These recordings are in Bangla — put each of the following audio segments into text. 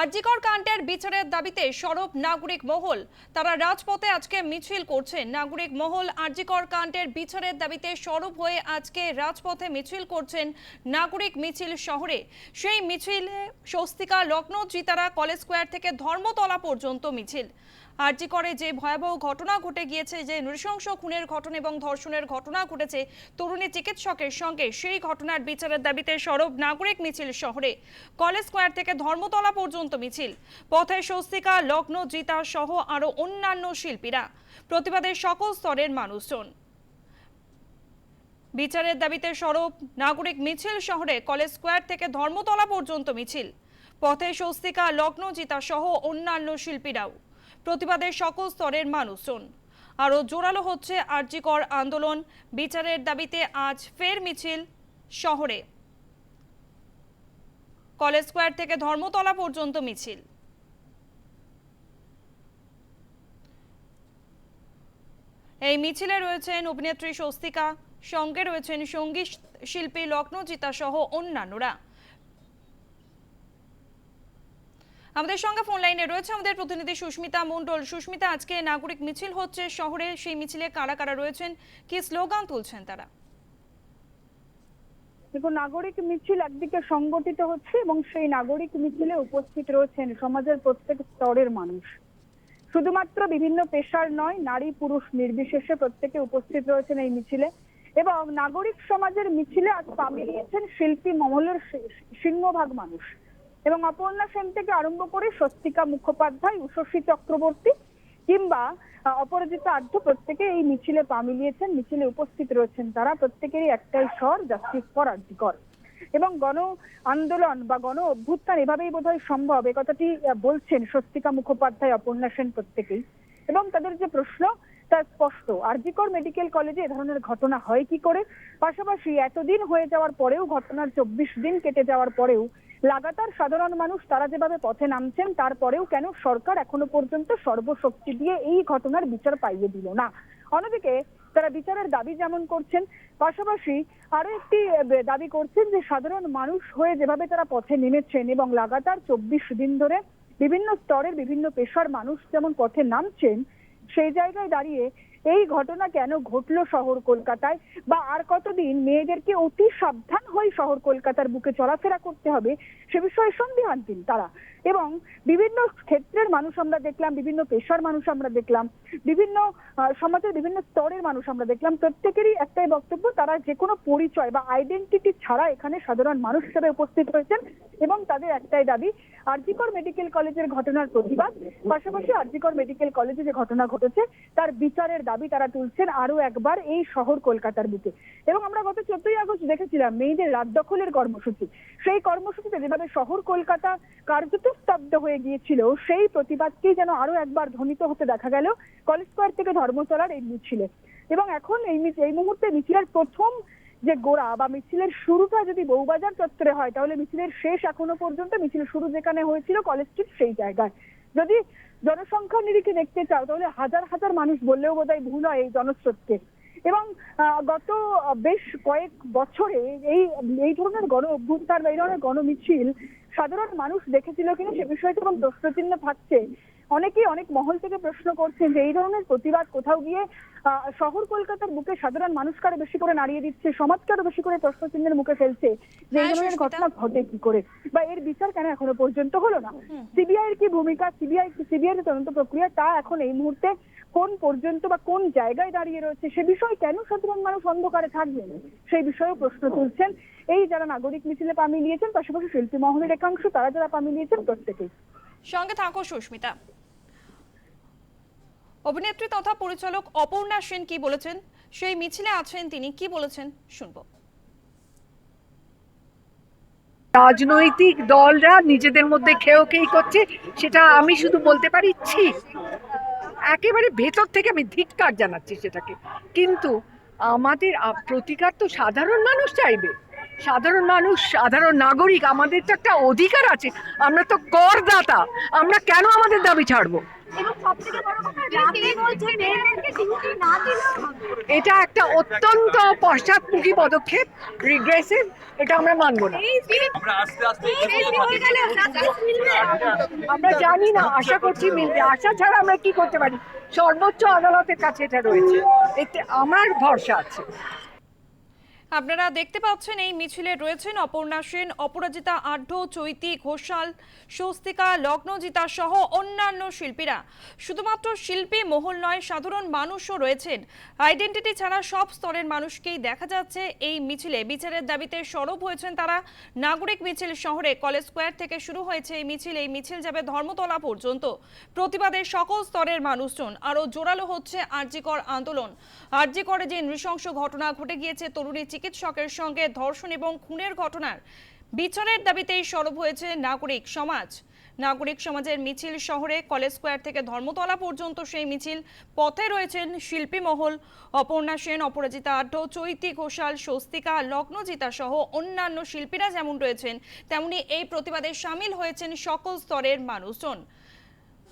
আরজিকর কাণ্ডের বিচারের দাবিতে সরব নাগরিক মহল। তারা রাজপথে আজকে মিছিল করছেন নাগরিক মহল আরজিকর কাণ্ডের বিচারের দাবিতে সরব হয়ে আজকে রাজপথে মিছিল করছেন নাগরিক মিছিল শহরে। সেই মিছিলে স্বস্তিকা লক্ষ্ণৌ জিতারা কলেজ স্কোয়ার থেকে ধর্মতলা পর্যন্ত মিছিল। আরজি করে যে ভয়াবহ ঘটনা ঘটে গিয়েছে, যে নৃশংস খুনের ঘটনা এবং ধর্ষণের ঘটনা ঘটেছে, তরুণী চিকিৎসকের সঙ্গে সেই ঘটনার বিচারের দাবিতে সরব নাগরিক মিছিল শহরে। কলেজ স্কোয়ার থেকে ধর্মতলা পর্যন্ত মিছিল। পথে স্বস্তিকা, লগ্ন, জিতা সহ আরও অন্যান্য শিল্পীরা। প্রতিবাদের সকল স্তরের মানুষজন। বিচারের দাবিতে সরব নাগরিক মিছিল শহরে কলেজ স্কোয়ার থেকে ধর্মতলা পর্যন্ত মিছিল। পথে স্বস্তিকা, লগ্ন, জিতা সহ অন্যান্য শিল্পীরাও। প্রতিবাদের সকল স্তরের মানুষজন। আরও জোরালো হচ্ছে আর্যিকর আন্দোলন। বিচারের দাবিতে আজ ফের মিছিল শহরে। কলেজ স্কোয়ার থেকে ধর্মতলা পর্যন্ত মিছিল। এই মিছিলে রয়েছেন অভিনেত্রী স্বস্তিকা, সঙ্গে রয়েছেন সংগীত শিল্পী লগ্নজিতা সহ অন্যান্যরা। আমাদের সঙ্গে ফোন লাইনে রয়েছে আমাদের প্রতিনিধি সুস্মিতা মণ্ডল। সুস্মিতা, আজকে নাগরিক মিছিল হচ্ছে শহরে, সেই মিছিলে কারা কারা রয়েছেন? কি স্লোগান তুলছেন তারা? দেখুন, নাগরিক মিছিল একদিকে সংগঠিত হচ্ছে এবং সেই নাগরিক মিছিলে উপস্থিত রয়েছেন সমাজের প্রত্যেক স্তরের মানুষ। শুধুমাত্র বিভিন্ন পেশার নয়, নারী পুরুষ নির্বিশেষে প্রত্যেকে উপস্থিত রয়েছেন এই মিছিলে। এবং নাগরিক সমাজের মিছিলে আজ পা মিলিয়েছেন শিল্পী মহলের সিংহভাগ মানুষ। এবং অপর্ণা সেন থেকে আরম্ভ করে স্বস্তিকা মুখোপাধ্যায় উষসী চক্রবর্তী কিংবা অপরাজিতা আঢ্য প্রত্যেকে এই মিছিলে পা মিলিয়েছেন, মিছিলে উপস্থিত রয়েছেন তারা। প্রত্যেকেরই একটাই স্বর, জাস্টিস ফর আর্জিকর এবং গণ আন্দোলন বা গণ অভ্যুত্থান এভাবেই বোধহয় সম্ভব, এ কথাটি বলছেন স্বস্তিকা মুখোপাধ্যায়, অপর্ণা সেন প্রত্যেকেই। এবং তাদের যে প্রশ্ন, তা স্পষ্ট। আরজিকর মেডিকেল কলেজে এ ধরনের ঘটনা হয় কি করে? পাশাপাশি এতদিন হয়ে যাওয়ার পরেও, ঘটনার চব্বিশ দিন কেটে যাওয়ার পরেও লাগাতার সাধারণ মানুষ তারা যেভাবে পথে নামছেন, তারপরেও কেন সরকার এখনও পর্যন্ত সর্বশক্তি দিয়ে এই ঘটনার বিচার পাইয়ে দিল না? অন্যদিকে তারা বিচারের দাবি যেমন করছেন, পাশাপাশি আরও একটি দাবি করছেন যে সাধারণ মানুষ হয়ে যেভাবে তারা পথে নেমেছেন এবং লাগাতার চব্বিশ দিন ধরে বিভিন্ন স্তরের বিভিন্ন পেশার মানুষ যেমন পথে নামছেন, সেই জায়গায় দাঁড়িয়ে এই ঘটনা কেন ঘটলো শহর কলকাতায়? বা আর কতদিন মেয়েদেরকে অতি সাবধান হয়ে শহর কলকাতার বুকে চলাফেরা করতে হবে সে বিষয়ে সন্দিহানহীন তারা। এবং বিভিন্ন ক্ষেত্রের মানুষ আমরা দেখলাম, বিভিন্ন পেশার মানুষ আমরা দেখলাম, বিভিন্ন সমাজের বিভিন্ন স্তরের মানুষ আমরা দেখলাম, প্রত্যেকেরই একটাই বক্তব্য, তারা যে কোনো পরিচয় বা আইডেন্টিটি ছাড়া এখানে সাধারণ মানুষ হিসেবে উপস্থিত হয়েছেন এবং তাদের একটাই দাবি আরজিকর মেডিকেল কলেজের ঘটনার প্রতিবাদ, পাশাপাশি আরজিকর মেডিকেল কলেজে যে ঘটনা ঘটেছে, তার বিচারের দাবি তারা তুলছেন আরও একবার এই শহর কলকাতার বুকে। এবং আমরা গত চোদ্দই আগস্ট দেখেছিলাম মেয়েদের রাত দখলের কর্মসূচি। সেই কর্মসূচিতে যেভাবে শহর কলকাতা কার্যত স্তব্ধ হয়ে গিয়েছিল, সেই প্রতিবাদকেই যেন আরও একবার ধ্বনিত হতে দেখা গেল কলেজ স্কোয়ার থেকে ধর্মতলার এই মিছিলে। এবং এখন এই এই মুহূর্তে মিছিলের প্রথম যে গোড়া বা মিছিলের শুরুটা যদি বউবাজার চত্বরে হয়, তাহলে মিছিলের শেষ এখনও পর্যন্ত মিছিল শুরু যেখানে হয়েছিল কলেজ স্ট্রিট সেই জায়গায়। যদি জনসংখ্যা নিরিখে দেখতে চাও, তাহলে হাজার হাজার মানুষ বললেও বোধহয় ভুল হয় এই জনস্রোতকে। এবং গত বেশ কয়েক বছরে এই এই ধরনের গণ অভ্যুত্থান বা এই ধরনের গণমিছিল সাধারণ মানুষ দেখেছিল কিনা সে বিষয়টা এবং প্রশ্নচিহ্ন থাকছে। অনেকেই অনেক মহল থেকে প্রশ্ন করছেন যে এই ধরনের প্রতিবাদ কোথাও গিয়ে শহর কলকাতার বুকে সাধারণ মানুষকে আরও বেশি করে নাড়িয়ে দিচ্ছে সমাজকে আরও বেশি করে প্রশ্নচিহ্নের মুখে ফেলছে যে এই হ্যাঁ, ধরনের ঘটনা ঘটে কি করে? বা এর বিচার কেন এখনও পর্যন্ত হলো না? সিবিআই এর কি ভূমিকা? সিবিআই সিবিআই এর তদন্ত প্রক্রিয়া তা এখন এই মুহূর্তে কোন পর্যন্ত বা কোন জায়গায় দাঁড়িয়ে রয়েছে সে বিষয়ে কেন সাধারণ মানুষ অন্ধকারে থাকবেন? সেই বিষয়েও প্রশ্ন তুলছেন। এই যারা নাগরিক মিছিলে পা মিলিয়েছেন পাশাপাশি শিল্পী মহলের একাংশ তারা যারা পা মিলিয়েছেন প্রত্যেকেই। সঙ্গে থাকো সুস্মিতা। অভিনেত্রী তথা পরিচালক অপর্ণা সেন কি বলেছেন? সেই মিছিলে আছেন তিনি, কি বলেছেন? শুনব। রাজনৈতিক দলরা নিজেদের মধ্যে খেয়েও খেই করছে, সেটা আমি শুধু বলতে পারি, ছি। একেবারে ভেতর থেকে আমি ধিক্কার জানাচ্ছি সেটাকে। কিন্তু আমাদের প্রতিকার তো সাধারণ মানুষ চাইবে। সাধারণ মানুষ, সাধারণ নাগরিক, আমাদের তো একটা অধিকার আছে। আমরা তো করদাতা। আমরা কেন আমাদের দাবি ছাড়বো? এটা একটা অত্যন্ত পশ্চাৎমুখী পদক্ষেপ রিগ্রেসিভ এটা আমরা মানবো না। আমরা জানি না আশা করছি মিলবে। আশা ছাড়া আমরা কি করতে পারি? সর্বোচ্চ আদালতের কাছে এটা রয়েছে। এতে আমার ভরসা আছে। আপনারা দেখতে পাচ্ছেন, এই মিছিলে রয়েছেন অপর্ণা সেন, অপরাজিতা আঢ্য চৈতি ঘোষাল, স্বস্তিকা লগ্নজিতা সহ অন্যান্য শিল্পীরা। শুধুমাত্র শিল্পী মহল নয়, সাধারণ মানুষও রয়েছেন। আইডেন্টিটি ছাড়া সব স্তরের মানুষকেই দেখা যাচ্ছে এই মিছিলে। বিচারের দাবিতে সরব হয়েছেন তারা। নাগরিক মিছিল শহরে, কলেজ স্কোয়ার থেকে শুরু হয়েছে এই মিছিল। এই মিছিল যাবে ধর্মতলা পর্যন্ত। প্রতিবাদের সকল স্তরের মানুষজন, আরও জোরালো হচ্ছে আরজিকর আন্দোলন। আরজিকরে যে নৃশংস ঘটনা ঘটে গিয়েছে, তরুণী চিকিৎসকের সঙ্গে ধর্ষণ এবং খুনের ঘটনার বিচারের দাবিতেই সরব হয়েছে নাগরিক সমাজ। নাগরিক সমাজের মিছিল শহরে কলেজ স্কোয়ার থেকে ধর্মতলা পর্যন্ত সেই মিছিল। পথে রয়েছেন শিল্পী মহল, অপর্ণা সেন, অপরাজিতা আঢ্য চৈতি ঘোষাল, স্বস্তিকা, লগ্নজিতা সহ অন্যান্য শিল্পীরা যেমন রয়েছেন, তেমনি এই প্রতিবাদে সামিল হয়েছেন সকল স্তরের মানুষজন।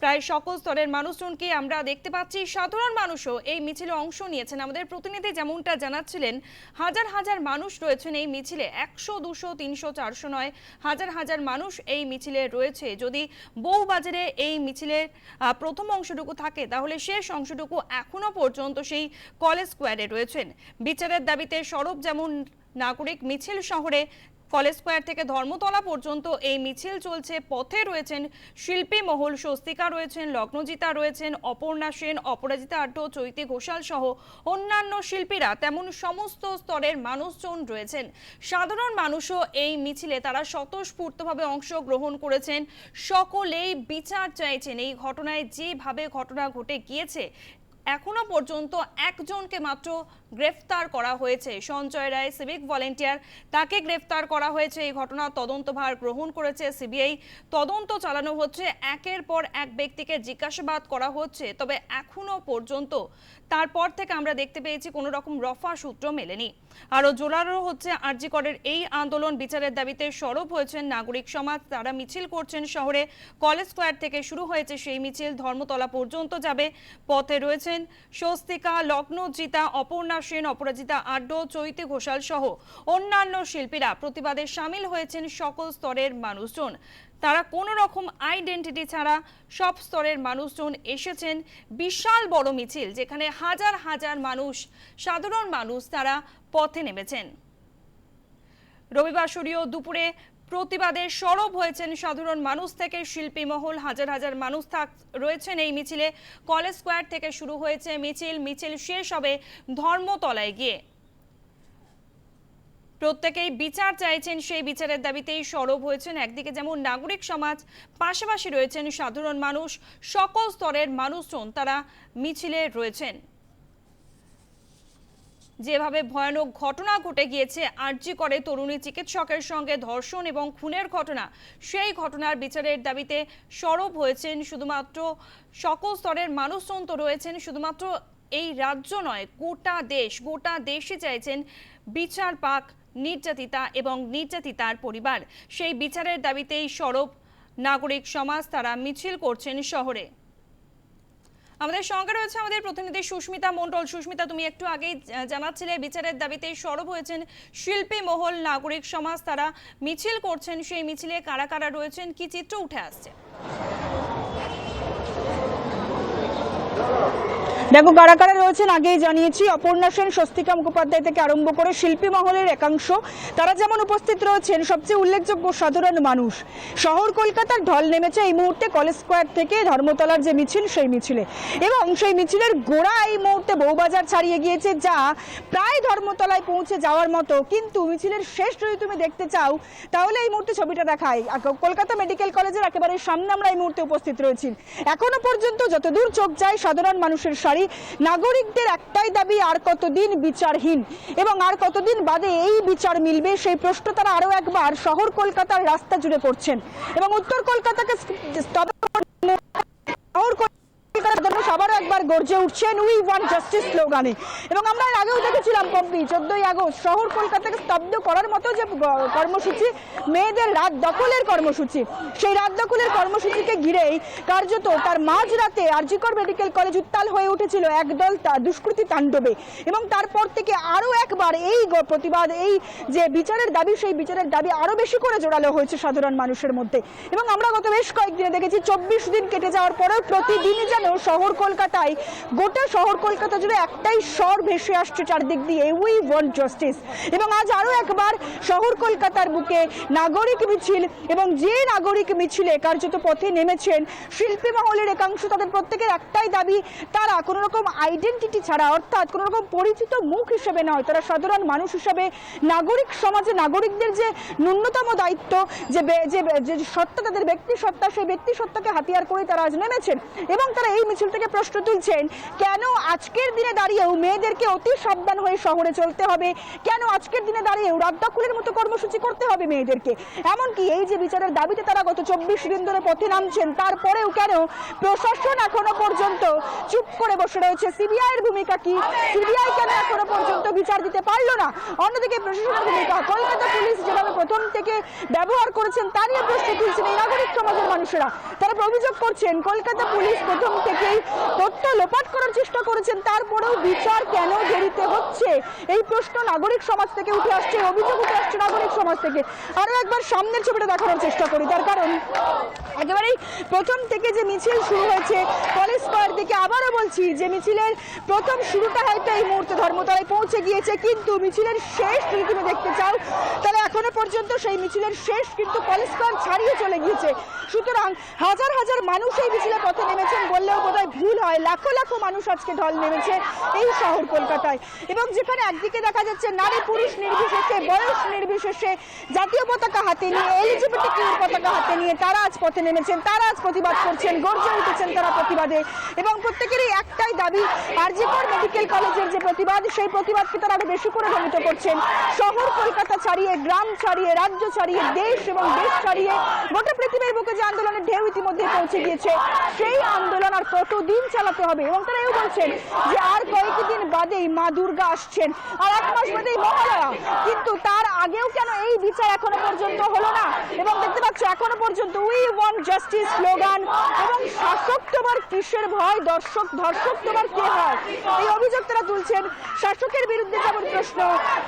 প্রায় সকল স্তরের মানুষজনকে আমরা দেখতে পাচ্ছি। সাধারণ মানুষও এই মিছিলে অংশ নিয়েছেন। আমাদের প্রতিনিধি যেমনটা জানাচ্ছিলেন, হাজার হাজার মানুষ রয়েছেন এই মিছিলে। একশো, দুশো, তিনশো, চারশো নয়, হাজার হাজার মানুষ এই মিছিলে রয়েছে। যদি বউবাজারে এই মিছিলের প্রথম অংশটুকু থাকে, তাহলে শেষ অংশটুকু এখনও পর্যন্ত সেই কলেজ স্কোয়ারে রয়েছেন। বিচারের দাবিতে সরব যেমন নাগরিক, মিছিল শহরে কলেজ স্কোয়ার থেকে ধর্মতলা পর্যন্ত এই মিছিল চলছে। পথে রয়েছেন শিল্পী মহল, স্বস্তিকা রয়েছেন, লগ্নজিতা রয়েছেন, অপর্ণা সেন, অপরাজিতা আড্ড, চৈতি ঘোষাল সহ অন্যান্য শিল্পীরা তেমন সমস্ত স্তরের মানুষজন রয়েছেন। সাধারণ মানুষও এই মিছিলে তারা স্বতঃস্ফূর্তভাবে অংশগ্রহণ করেছেন। সকলেই বিচার চাইছেন এই ঘটনায় যেভাবে ঘটনা ঘটে গিয়েছে, এখনও পর্যন্ত একজনকে মাত্র গ্রেফতার করা হয়েছে। সঞ্জয় রায় সিভিক ভলেন্টিয়ার, তাকে গ্রেফতার করা হয়েছে। এই ঘটনার তদন্তভার গ্রহণ করেছে সিবিআই। তদন্ত চালানো হচ্ছে, একের পর এক ব্যক্তিকে জিজ্ঞাসাবাদ করা হচ্ছে। তবে এখনও পর্যন্ত তারপর থেকে আমরা দেখতে পেয়েছি, কোনো রকম রফা সূত্র মেলেনি। আরও জোরালো হচ্ছে আরজিকরের এই আন্দোলন। বিচারের দাবিতে সরব হয়েছেন নাগরিক সমাজ। তারা মিছিল করছেন শহরে। কলেজ স্কোয়ার থেকে শুরু হয়েছে সেই মিছিল। ধর্মতলা পর্যন্ত যাবে। পথে রয়েছেন স্বস্তিকা, লগ্নজিতা, অপর্ণা সেন, অপরাজিতা আড্ড, চৈতি ঘোষাল সহ অন্যান্য শিল্পীরা প্রতিবাদে সামিল হয়েছেন সকল স্তরের মানুষজন। তারা কোনো রকম আইডেন্টিটি ছাড়া সব স্তরের মানুষজন এসেছেন বিশাল বড় মিছিল, যেখানে হাজার হাজার মানুষ, সাধারণ মানুষ তারা পথে নেমেছেন। রবিবাসরীয় দুপুরে প্রতিবাদে সরব হয়েছেন সাধারণ মানুষ থেকে শিল্পী মহল। হাজার হাজার মানুষ থাক রয়েছেন এই মিছিলে। কলেজ স্কোয়ার থেকে শুরু হয়েছে মিছিল। মিছিল শেষ হবে ধর্মতলায় গিয়ে। প্রত্যেকেই বিচার চাইছেন, সেই বিচারের দাবিতেই সরব হয়েছেন। একদিকে যেমন নাগরিক সমাজ, পাশাপাশি রয়েছেন সাধারণ মানুষ, সকল স্তরের মানুষজন তারা মিছিলে রয়েছেন। যেভাবে ভয়ানক ঘটনা ঘটে গিয়েছে, আর্জি করে তরুণী চিকিৎসকের সঙ্গে ধর্ষণ এবং খুনের ঘটনা। সেই ঘটনার বিচারের দাবিতে সরব হয়েছেন শুধুমাত্র সকল স্তরের মানুষজন তো রয়েছেন, শুধুমাত্র এই রাজ্য নয়, গোটা দেশ, গোটা দেশে চাইছেন বিচার পাক, নির্যাতিতা এবং নির্যাতিতার পরিবার। সেই বিচারের দাবিতেই সরব নাগরিক সমাজ তারা মিছিল করছেন শহরে। আমাদের সঙ্গে রয়েছে আমাদের প্রতিনিধি সুস্মিতা মন্ডল সুস্মিতা, তুমি একটু আগেই জানাচ্ছিলে বিচারের দাবিতে সরব হয়েছেন শিল্পী মহল নাগরিক সমাজ। তারা মিছিল করছেন, সেই মিছিলে কারা কারা রয়েছেন? কি চিত্র উঠে আসছে? দেখো কারা কারা রয়েছেন, আগেই জানিয়েছি, অপর্ণা সেন, স্বস্তিকা মুখোপাধ্যায় থেকে আরম্ভ করে শিল্পী মহলের একাংশ। তারা যেমন উপস্থিত রয়েছেন, সবচেয়ে উল্লেখযোগ্য সাধারণ মানুষ। শহর কলকাতার ঢল নেমেছে এই মুহূর্তে কলেজ স্কোয়ার থেকে ধর্মতলার যে মিছিল, সেই মিছিলে। এবং সেই মিছিলের গোড়া এই মুহূর্তে বউবাজার ছাড়িয়ে গিয়েছে, যা প্রায় ধর্মতলায় পৌঁছে যাওয়ার মতো। কিন্তু মিছিলের শেষ যদি তুমি দেখতে চাও, তাহলে এই মুহূর্তে ছবিটা দেখাই। কলকাতা মেডিকেল কলেজের একেবারে সামনে আমরা এই মুহূর্তে উপস্থিত রয়েছি। এখনও পর্যন্ত যতদূর চোখ যায়, সাধারণ মানুষের সারি নাগরিকদের একটাই দাবি, আর কতদিন বিচারহীন? এবং আর কতদিন বাদে এই বিচার মিলবে? সেই প্রশ্ন তারা আরও একবার শহর কলকাতার রাস্তা জুড়ে করছেন। এবং উত্তর কলকাতাকে উঠছেন উই ওয়ান্ট জাস্টিস স্লোগানে। এবং আমরা আগেও দেখেছিলাম পম্পি চোদ্দই আগস্ট শহর কলকাতাকে স্তব্ধ করার মতো যে কর্মসূচি, মেয়েদের রাত দখলের কর্মসূচি। সেই রাত দখলের কর্মসূচিকে ঘিরেই কার্যত তার মাঝরাতে আরজিকর মেডিকেল কলেজ উত্তাল হয়ে উঠেছিল একদল দুষ্কৃতী তাণ্ডবে। এবং তারপর থেকে আরও একবার এই প্রতিবাদ, এই যে বিচারের দাবি, সেই বিচারের দাবি আরও বেশি করে জোরালো হয়েছে সাধারণ মানুষের মধ্যে। এবং আমরা গত বেশ কয়েকদিনে দেখেছি, চব্বিশ দিন কেটে যাওয়ার পরেও প্রতিদিনই যেন শহর কলকাতায় গোটা শহর কলকাতা জুড়ে একটাই স্বর ভেসে আসছে চারদিক দিয়ে। উই ওয়ান্ট জাস্টিস এবং আজ আরও একবার শহর কলকাতার বুকে নাগরিক মিছিল এবং যে নাগরিক মিছিলে কার্যত পথে নেমেছেন, শিল্পী মহলের একাংশ তাদের প্রত্যেকের একটাই দাবি, তারা কোনো রকম আইডেন্টিটি ছাড়া, অর্থাৎ কোনো রকম পরিচিত মুখ হিসেবে নয়, তারা সাধারণ মানুষ হিসেবে নাগরিক সমাজে নাগরিকদের যে ন্যূনতম দায়িত্ব, যে যে সত্তা তাদের ব্যক্তি সত্তা, সেই ব্যক্তি সত্তাকে হাতিয়ার করে তারা আজ নেমেছেন। এবং তারা এই মিছিল থেকে প্রশ্ন তুলছেন কেন আজকের দিনে দাঁড়িয়েও মেয়েদেরকে অতি সাবধান হয়ে শহরে চলতে হবে? কেন আজকের দিনে দাঁড়িয়েও রাত দখলের মতো কর্মসূচি করতে হবে মেয়েদেরকে? এমনকি এই যে বিচারের দাবিতে তারা গত চব্বিশ দিন ধরে পথে নামছেন, তারপরেও কেন প্রশাসন এখনও পর্যন্ত চুপ করে বসে রয়েছে? সিবিআই এর ভূমিকা কি? সিবিআই কেন এখনও পর্যন্ত বিচার দিতে পারল না? অন্যদিকে প্রশাসনের ভূমিকা, কলকাতা পুলিশ যেভাবে প্রথম থেকে ব্যবহার করেছেন, তা নিয়ে প্রশ্ন তুলছেন এই নাগরিক সমাজের মানুষেরা। তারা অভিযোগ করছেন, কলকাতা পুলিশ প্রথম থেকেই তথ্য লোপাট করার চেষ্টা করেছেন, তারপরেও বিচার কেন দেরিতে হচ্ছে? এই প্রশ্ন নাগরিক সমাজ থেকে উঠে আসছে। অভিযোগ উঠে সমাজ থেকে। আরও একবার সামনের ছবিটা দেখানোর চেষ্টা করি, তার কারণ একেবারেই প্রথম থেকে যে মিছিল শুরু হয়েছে, কলেজ স্কোয়ার দিকে আবারও বলছি যে মিছিলের প্রথম শুরুটা হয়তো এই মুহূর্তে ধর্মতলায় পৌঁছে গিয়েছে, কিন্তু মিছিলের শেষ যদি তুমি দেখতে চাও, তাহলে এখনও পর্যন্ত সেই মিছিলের শেষ কিন্তু কলেজ স্কোয়ার ছাড়িয়ে চলে গিয়েছে। সুতরাং হাজার হাজার মানুষ এই মিছিলে পথে নেমেছেন বললেও বোধহয় ভুল হয়, লাখো লাখো মানুষ আজকে ঢল নেমেছে এই শহর কলকাতায়। এবং যেখানে একদিকে দেখা যাচ্ছে নারী পুরুষ নির্বিশেষে, বয়স নির্বিশেষে জাতীয় পতাকা হাতে নিয়ে এলিজিবিলিটি কিউর পতাকা হাতে নিয়ে তারা আজ পথে নেমেছেন তারা আজ প্রতিবাদ করছেন গর্জে উঠেছেন তারা প্রতিবাদে। এবং প্রত্যেকেরই একটাই দাবি আরজিকর মেডিকেল কলেজের যে প্রতিবাদ সেই প্রতিবাদকে তারা আরও বেশি করে ধ্বনিত করছেন। শহর কলকাতা ছাড়িয়ে গ্রাম ছাড়িয়ে রাজ্য ছাড়িয়ে দেশ এবং দেশ ছাড়িয়ে গোটা পৃথিবীর বুকে যে আন্দোলনের ঢেউ ইতিমধ্যে পৌঁছে গিয়েছে সেই আন্দোলন আর কতদিন চালাতে হবে? এবং তারা এও বলছেন যে আর কয়েকদিন বাদেই মা দুর্গা আসছেন। আর এক মাস বাদেই মহালয়া। কিন্তু তার আগেও কেন এই বিচার এখনও পর্যন্ত হলো না। এবং দেখতে পাচ্ছ, এখনও পর্যন্ত উই ওয়ান্ট জাস্টিস স্লোগান এবং শাসক তোমার কিসের ভয়? দর্শক ধর্ষক তোমার কে হয়? এই অভিযোগ তারা তুলছেন। শাসকের বিরুদ্ধে যেমন প্রশ্ন,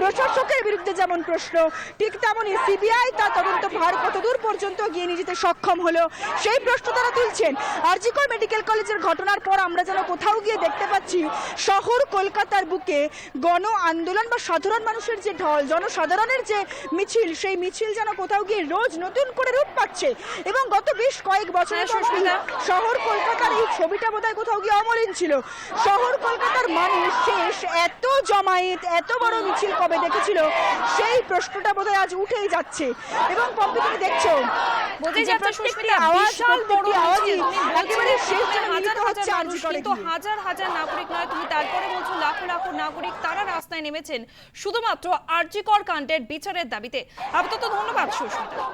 প্রশাসকের বিরুদ্ধে যেমন প্রশ্ন, ঠিক তেমনই সিবিআই তার তদন্ত ভার কতদূর পর্যন্ত গিয়ে নিয়ে যেতে সক্ষম হলো, সেই প্রশ্ন তারা তুলছেন। আরজিকর মেডিকেল কলেজের ঘটনার পর আমরা যেন কোথাও গিয়ে দেখতে পাচ্ছি, শহর কলকাতার বুকে গণ আন্দোলন বা সাধারণ মানুষের যে ঢল, জনসাধারণের যে মিছিল সেই মিছিল যেন কোথাও গিয়ে রোজ নতুন করে রূপ পাচ্ছে এবং গত বেশ কয়েক বছরের হ্যাঁ। শহর কলকাতার এই ছবিটা বোধহয় কোথাও গিয়ে অমলিন ছিল শহর কলকাতার মানুষ শেষ এত জমায়েত এত বড় মিছিল কবে দেখেছিল? সেই প্রশ্নটা বোধহয় আজ উঠেই যাচ্ছে। এবং পম্পি তুমি দেখছ আওয়াজ প্রত্যেকটি আওয়াজই একেবারে শেষ হাজার মিলিত হচ্ছে হাজার আরজি করে কিন্তু হাজার হাজার নাগরিক নয় তুমি তারপরে বলছো লাখো লাখো নাগরিক তারা রাস্তায় নেমেছেন শুধুমাত্র আরজিকর কাণ্ডের বিচারের দাবিতে। আপাতত ধন্যবাদ সুস্মিতা।